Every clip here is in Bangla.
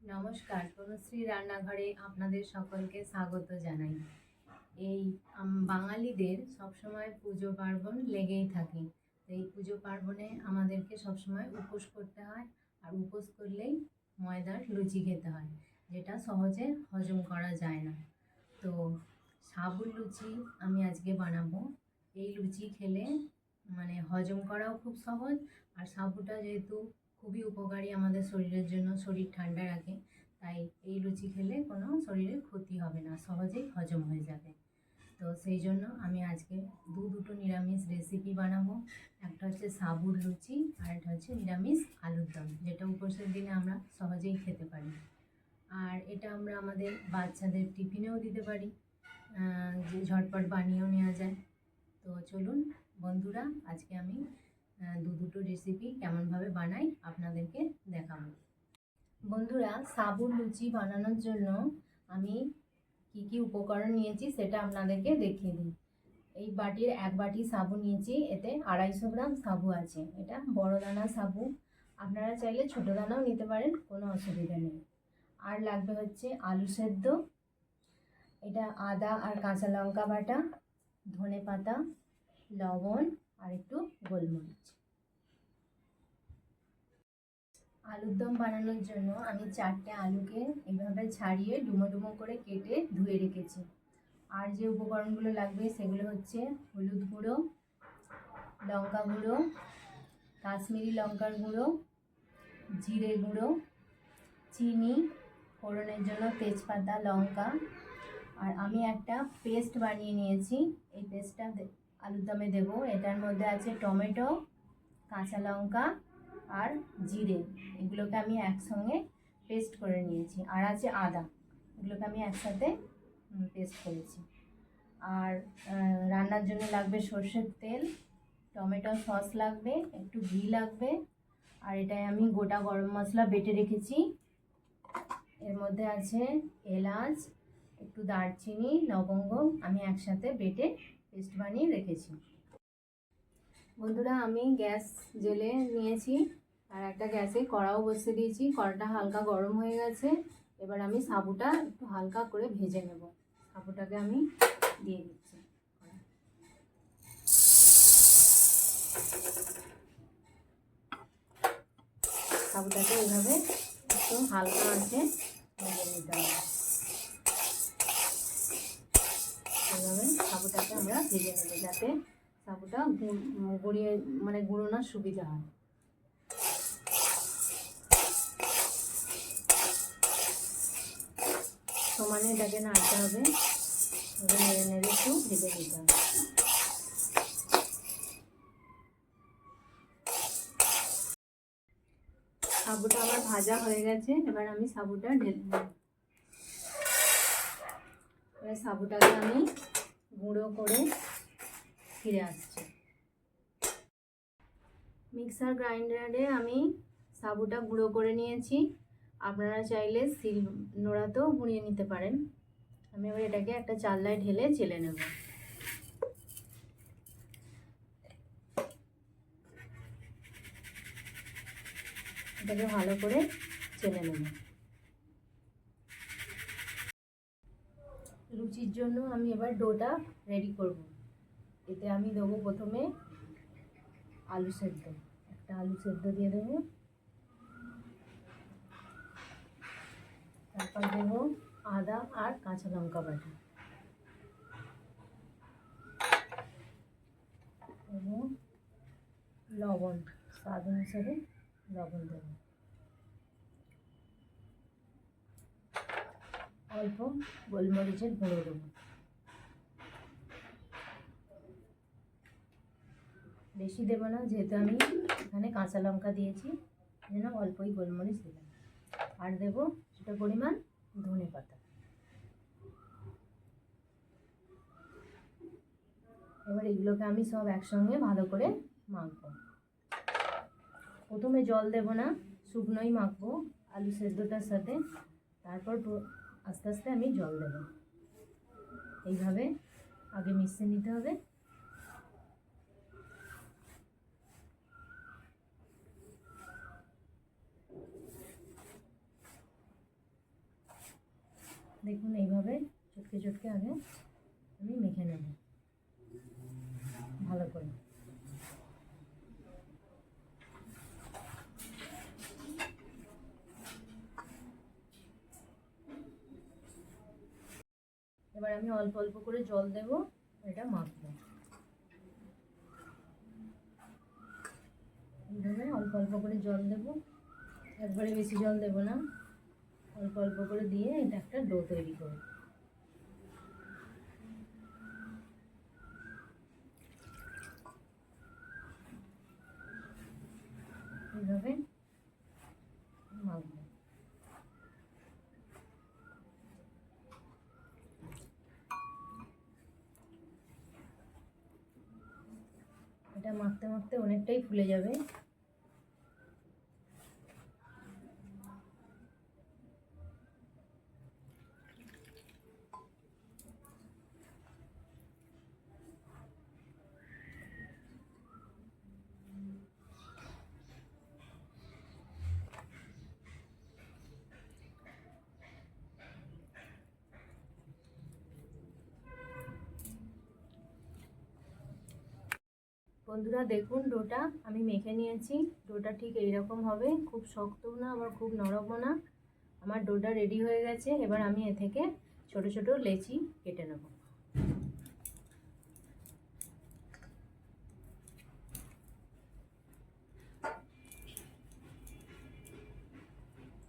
নমস্কার, তনুশ্রী রান্নাঘরে আপনাদের সকলকে স্বাগত জানাই। এই বাঙালিদের সবসময় পুজো পার্বণ লেগেই থাকে। তো এই পুজো পার্বণে আমাদেরকে সবসময় উপোস করতে হয় আর উপোস করলেই ময়দার লুচি খেতে হয়, যেটা সহজে হজম করা যায় না। তো সাবুর লুচি আমি আজকে বানাবো। এই লুচি খেলে মানে হজম করাও খুব সহজ আর সাবুটা যেহেতু খুবই উপকারী আমাদের শরীরের জন্য, শরীর ঠান্ডা রাখে। তাই এই লুচি খেলে কোনো শরীরে ক্ষতি হবে না, সহজেই হজম হয়ে যাবে। তো সেই জন্য আমি আজকে দু দুটো নিরামিষ রেসিপি বানাবো। একটা হচ্ছে সাবুর লুচি আর একটা হচ্ছে নিরামিষ আলুর দম, যেটা উপোসের দিনে আমরা সহজেই খেতে পারি। আর এটা আমরা আমাদের বাচ্চাদের টিফিনেও দিতে পারি যে ঝটপট বানিয়েও নেওয়া যায়। তো চলুন বন্ধুরা, আজকে আমি দু দুটো রেসিপি কেমনভাবে বানাই আপনাদেরকে দেখাবো। বন্ধুরা, সাবুর লুচি বানানোর জন্য আমি কি কি উপকরণ নিয়েছি সেটা আপনাদেরকে দেখিয়ে দিই। এই বাটির এক বাটি সাবু নিয়েছি, এতে আড়াইশো গ্রাম সাবু আছে। এটা বড় দানা সাবু। আপনারা চাইলে ছোটো দানাও নিতে পারেন, কোনো অসুবিধা নেই। আর লাগবে হচ্ছে আলু সেদ্ধ। এটা আদা আর কাঁচা লঙ্কা বাটা, ধনে পাতা, লবণ আর একটু গোলমরিচ। আলুর দম বানানোর জন্য আমি চারটে আলুকে এইভাবে ছাড়িয়ে ডুমো ডুমো করে কেটে ধুয়ে রেখেছি। আর যে উপকরণগুলো লাগবে সেগুলো হচ্ছে হলুদ গুঁড়ো, লঙ্কা গুঁড়ো, কাশ্মীরি লঙ্কার গুঁড়ো, জিরে গুঁড়ো, চিনি, ফোড়নের জন্য তেজপাতা, লঙ্কা। আর আমি একটা পেস্ট বানিয়ে নিয়েছি। এই পেস্টটা আলুর দমে দেবো। এটার মধ্যে আছে টমেটো, কাঁচা লঙ্কা আর জিরে, এগুলোকে আমি একসঙ্গে পেস্ট করে নিয়েছি। আর আছে আদা, এগুলোকে আমি একসাথে পেস্ট করেছি। আর রান্নার জন্য লাগবে সর্ষের তেল, টমেটো সস লাগবে, একটু ঘি লাগবে, আর এটায় আমি গোটা গরম মশলা বেটে রেখেছি। এর মধ্যে আছে এলাচ, একটু দারচিনি, লবঙ্গ, আমি একসাথে বেটে পেস্ট বানিয়ে রেখেছি। বন্ধুরা, আমি গ্যাস জেলে নিয়েছি। আর একটা গ্যাসে কড়াও বসিয়ে দিয়েছি। কড়াটা হালকা গরম হয়ে গেছে। এবার আমি সাবুটা একটু হালকা করে ভেজে নেব। সাবুটাকে আমি দিয়ে দিচ্ছি। সাবুটাকে এইভাবে একটু হালকা আছে ভেজে নিতে হবে। এইভাবে সাবুটাকে আমরা ভেজে নেব যাতে সাবুটা গড়িয়ে মানে গুঁড়োনোর সুবিধা হয়। সমানে এটাকে নাড়তে হবে। নেড়ে নেড়ে একটু ভেজে নিতে হবে। সাবুটা আমার ভাজা হয়ে গেছে, এবার আমি সাবুটা ঢেলে নেব। এবার সাবুটাকে আমি গুঁড়ো করে ফিরে আসছি। মিক্সার গ্রাইন্ডারে আমি সাবুটা গুঁড়ো করে নিয়েছি। আপনারা চাইলে শিল নোড়াতেও গুঁড়িয়ে নিতে পারেন। আমি এবার এটাকে একটা চাল্লায় ঢেলে চেলে নেব। এটাকে ভালো করে চেলে নেব। লুচির জন্য আমি এবার ডোটা রেডি করব। এতে আমি দেবো প্রথমে আলু সেদ্ধ। একটা আলু সেদ্ধ দিয়ে দেবো। তারপর দেবো আদা আর কাঁচা লঙ্কা বাটা। দেবো লবণ, স্বাদ অনুসারে লবণ দেবো। অল্প গোলমরিচের গুঁড়ো দেবো। বেশি দেবো না, যেহেতু আমি এখানে কাঁচা লঙ্কা দিয়েছি যেন অল্পই গোলমরিচ দিলাম। আর দেবো সেটা পরিমাণ ধনে পাতা। এবার এগুলোকে আমি সব একসঙ্গে ভালো করে মাখবো। প্রথমে জল দেব না, শুকনোই মাখবো, আলু সেদ্ধটার সাথে। তারপর আস্তে আস্তে আমি জল দেব। এইভাবে আগে মিশিয়ে নিতে হবে। দেখুন এইভাবে চটকে চটকে আগে আমি মেখে নেব। ভালো করে। এবার আমি অল্প অল্প করে জল দেব, এটা মাখবো। এইভাবে অল্প অল্প করে জল দেব। একবারে বেশি জল দেব না। অল্প অল্প করে দিয়ে এটা একটা ডো তৈরি মাখবো। এটা মাখতে মাখতে অনেকটাই ফুলে যাবে। বন্ধুরা, দেখুন ডোটা। আমি মেখে নিয়েছি। ডোটা ঠিক এইরকম হবে। খুব শক্তও না, আবার খুব নরমও না। আমার ডোটা রেডি হয়ে গেছে। এবার আমি এ থেকে ছোট ছোট লেচি কেটে নেব।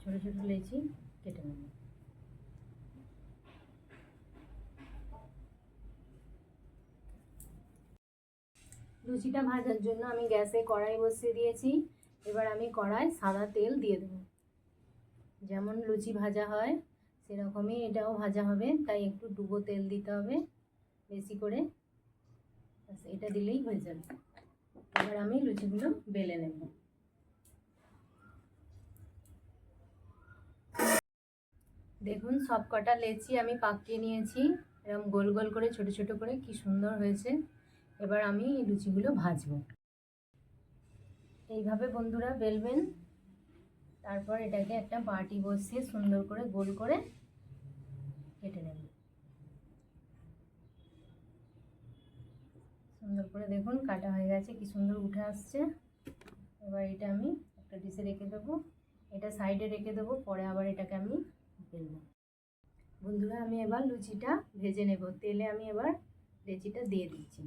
ছোট ছোট লেচি কেটে নেব। লুচিটা ভাজার জন্য আমি গ্যাসে কড়াই বসিয়ে দিয়েছি। এবার আমি কড়াই সাদা তেল দিয়ে দেবো। যেমন লুচি ভাজা হয়, সেরকমই এটাও ভাজা হবে, তাই একটু ডুবো তেল দিতে হবে বেশি করে। এটা দিলেই হয়ে যাবে। এবার আমি লুচিগুলো বেলে নেব। দেখুন সব কটা লেচি আমি পাকিয়ে নিয়েছি। এরকম গোল গোল করে, ছোট ছোট করে, কি সুন্দর হয়েছে। এবার আমি এই লুচিগুলো ভাজবো। এইভাবে বন্ধুরা বেলবেন। তারপর এটাকে একটা বাটি বসিয়ে সুন্দর করে গোল করে কেটে নেব। সুন্দর করে দেখুন, কাটা হয়ে গেছে, কি সুন্দর উঠে আসছে। এবার এটা আমি একটা ডিশে রেখে দেবো। এটা সাইডে রেখে দেবো, পরে আবার এটাকে আমি বেলবো। বন্ধুরা, আমি এবার লুচিটা ভেজে নেব। তেলে আমি এবার লেচিটা দিয়ে দিচ্ছি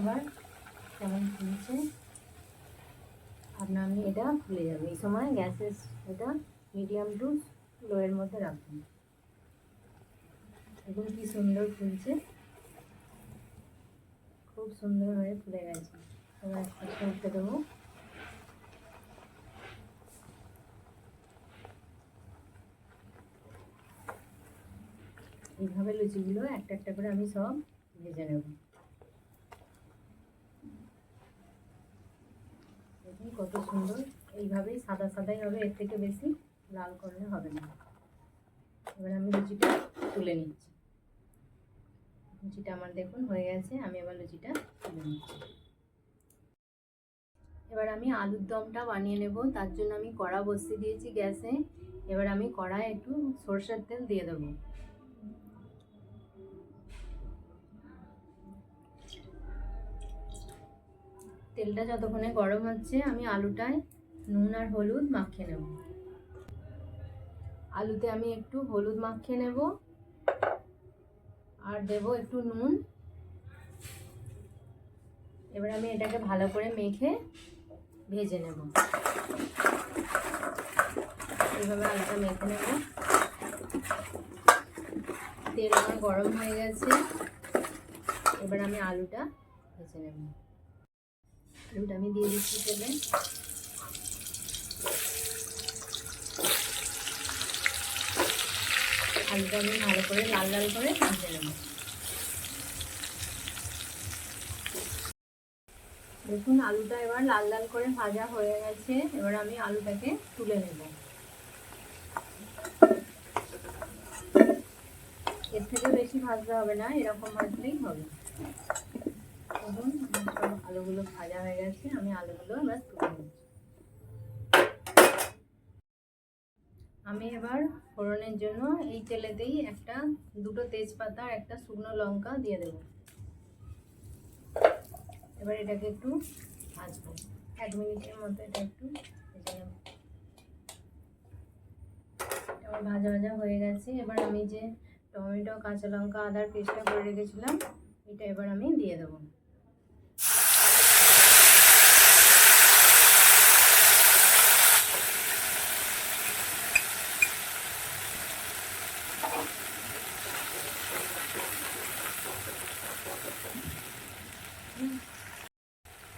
এবার কেমন ফুলছে আপনার আপনি এটা ফুলে যাবে। এই সময় গ্যাসের এটা মিডিয়াম টু লোয়ের মধ্যে রাখবেন দেখুন কি সুন্দর ফুলছে। খুব সুন্দর হয়ে ফুলে গেছে। এবার উঠতে দেবো। এইভাবে লুচিগুলো একটা একটা করে আমি সব ভেজে নেব। দেখুন কত সুন্দর, এইভাবেই সাদা সাদাই হবে, এর থেকে বেশি লাল করলে হবে না। এবার আমি লুচিটা তুলে নিচ্ছি। লুচিটা আমার দেখুন হয়ে গেছে, আমি এবার লুচিটা তুলে নিচ্ছি। এবার আমি আলুর দমটা বানিয়ে নেব, তার জন্য আমি কড়া বসিয়ে দিয়েছি গ্যাসে। এবার আমি কড়ায় একটু সরষের তেল দিয়ে দেবো। তেলটা যতক্ষণে গরম হচ্ছে, আমি আলুটায় নুন আর হলুদ মাখিয়ে নেব। আলুতে আমি একটু হলুদ মাখিয়ে নেব আর দেব একটু নুন। এবার আমি এটাকে ভালো করে মেখে ভেজে নেব। এইভাবে আলুটা মেখে নেব। তেল আমার গরম হয়ে গেছে। এবার আমি আলুটা ভেজে নেব। আলুটা আমি দিয়ে দিচ্ছি তেলে। আলুটা আমি ভালো করে লাল লাল করে ভেজে নেব। দেখুন, আলুটা এবার লাল লাল করে ভাজা হয়ে গেছে। এবার আমি আলুটাকে তুলে নেব। এর থেকে বেশি ভাজতে হবে না, এরকম ভাজলেই হবে। দেখুন আলুগুলো ভাজা হয়ে গেছে, আমি আলুগুলো এবার তুলে নিচ্ছি। আমি এবার ফোড়নের জন্য এই তেলেতেই একটা, দুটো তেজপাতা আর একটা শুকনো লঙ্কা দিয়ে দেব। এবার এটাকে একটু ভাজবো। এক মিনিটের মতো এটা একটু এবার ভাজা ভাজা হয়ে গেছে। এবার আমি যে টমেটো, কাঁচা লঙ্কা, আদার পেস্টটা করে রেখেছিলাম, এটা এবার আমি দিয়ে দেবো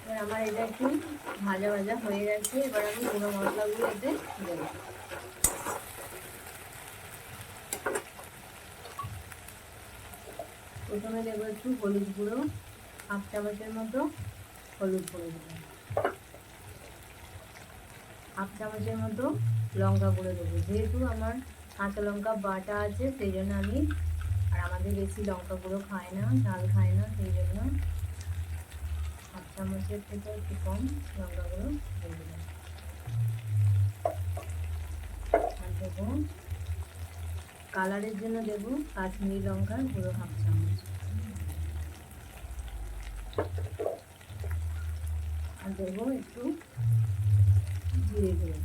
এবার আমার এটা একটু ভাজা ভাজা হয়ে গেছে। এবার আমি গুঁড়ো মশলাগুলো এতে দেবো। প্রথমে দেবো একটু হলুদ গুঁড়ো, হাফ চামচের মতো হলুদ গুঁড়ো দেবো। হাফ চামচের মতো লঙ্কা গুঁড়ো দেবো। যেহেতু আমার কাঁচা লঙ্কা বাটা আছে, সেই জন্য আমি আর আমাদের বেশি লঙ্কা গুঁড়ো খায় না, ঝাল খায় না, সেই জন্য চামচের থেকে একটু কম লঙ্কা গুঁড়ো দিয়ে দেবো আর দেবো কালারের জন্য দেবো কাশ্মীরি লঙ্কার গুঁড়ো হাফ চামচ। আর দেবো একটু জিরে গুঁড়ো।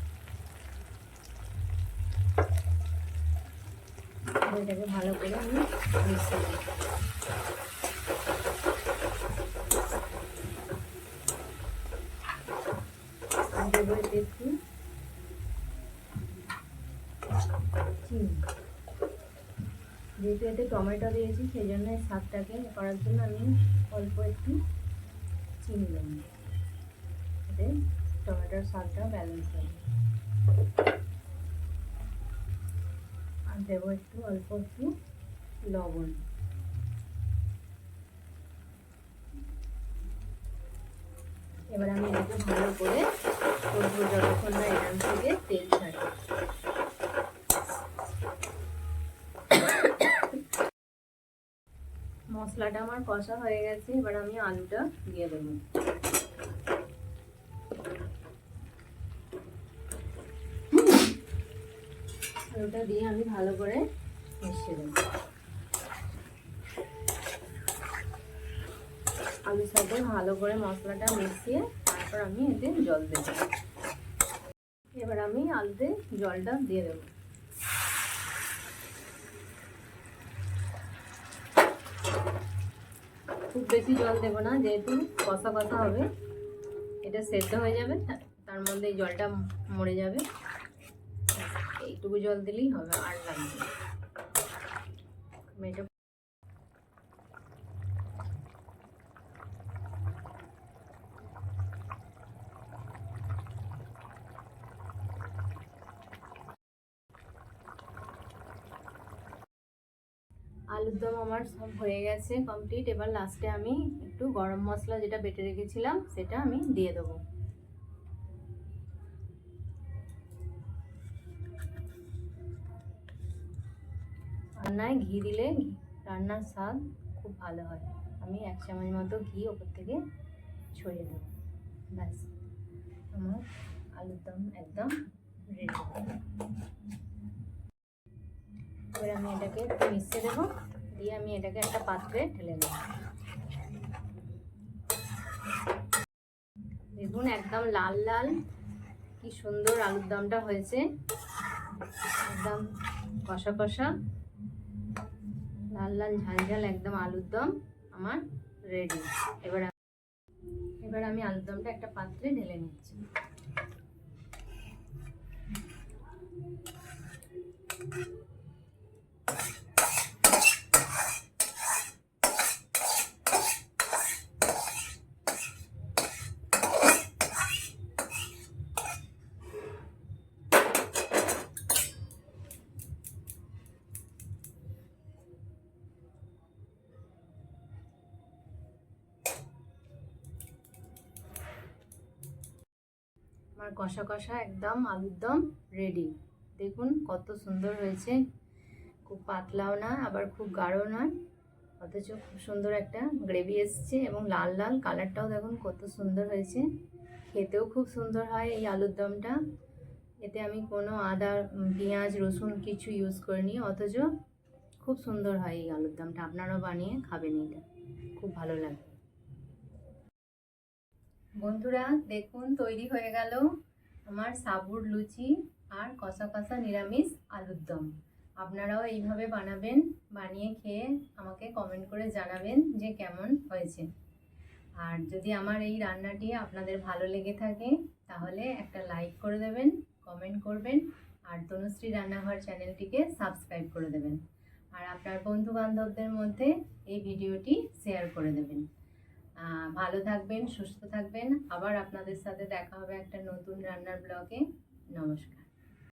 এটাকে ভালো করে আমি মিশিয়ে দেবো এতে একটু চিনি যেহেতু এতে টমেটো দিয়েছি, সেই জন্য স্বাদটাকে করার জন্য আমি অল্প একটু চিনি দেবো। এতে টমেটোর স্বাদটা ব্যালেন্স হবে আর দেবো একটু অল্প একটু লবণ। এবার আমি এটাকে ভালো করে করব যতক্ষণ না এখান থেকে তেল ছাড়ে মশলাটা আমার কষা হয়ে গেছে, এবার আমি আলুটা দিয়ে দেবো। আলুটা দিয়ে আমি ভালো করে মিশিয়ে দেবো আলুর সাথে ভালো করে মশলাটা মিশিয়ে তারপর আমি এতে জল দেবো। এবার আমি আলুতে জলটা দিয়ে দেবো। খুব বেশি জল দেবো না, যেহেতু কষা কষা হবে, এটা সেদ্ধ হয়ে যাবে, তার মধ্যে জলটা মরে যাবে। এইটুকু জল দিলেই হবে, আর লাগবে এটা আলুর দম আমার সব হয়ে গেছে কমপ্লিট এবার লাস্টে আমি একটু গরম মশলা যেটা বেটে রেখেছিলাম, সেটা আমি দিয়ে দেবো। রান্নায় ঘি দিলে রান্নার স্বাদ খুব ভালো হয়। আমি এক চামচ মতো ঘি ওপর থেকে ছড়িয়ে দেবো। ব্যাস, আমার আলুর দম একদম রেডি এবার আমি এটাকে একটু মিশিয়ে দেবো। দিয়ে আমি এটাকে একটা পাত্রে ঢেলে নেব। দেখুন, একদম লাল লাল কি সুন্দর আলুর দমটা হয়েছে। একদম কষা কষা, লাল লাল ঝাল ঝাল একদম আলুর দম আমার রেডি এবার এবার আমি আলুর দমটা একটা পাত্রে ঢেলে নিচ্ছি। কষা কষা একদম আলুর দম রেডি দেখুন কত সুন্দর হয়েছে। খুব পাতলাও না, আবার খুব গাঢ় নয় অথচ খুব সুন্দর একটা গ্রেভি এসছে এবং লাল লাল কালারটাও দেখুন কত সুন্দর হয়েছে। খেতেও খুব সুন্দর হয় এই আলুর দমটা। এতে আমি কোনো আদা, পেঁয়াজ, রসুন কিছু ইউজ করিনি, অথচ খুব সুন্দর হয় এই আলুর দমটা। আপনারাও বানিয়ে খাবেন এটা। খুব ভালো লাগবে বন্ধুরা, দেখুন তৈরি হয়ে গেল। আমার সাবুর লুচি আর কষা কষা নিরামিষ আলুর দম। আপনারাও এইভাবে বানাবেন, বানিয়ে খেয়ে আমাকে কমেন্ট করে জানাবেন যে কেমন হয়েছে। আর যদি আমার এই রান্নাটি আপনাদের ভালো লেগে থাকে, তাহলে একটা লাইক করে দেবেন কমেন্ট করবেন, আর তনুশ্রী রান্নাঘর চ্যানেলটিকে সাবস্ক্রাইব করে দেবেন। আর আপনার বন্ধু বান্ধবদের মধ্যে এই ভিডিওটি শেয়ার করে দেবেন। ভালো থাকবেন সুস্থ থাকবেন। আবার আপনাদের সাথে দেখা হবে একটা নতুন রান্নার ব্লগে। নমস্কার।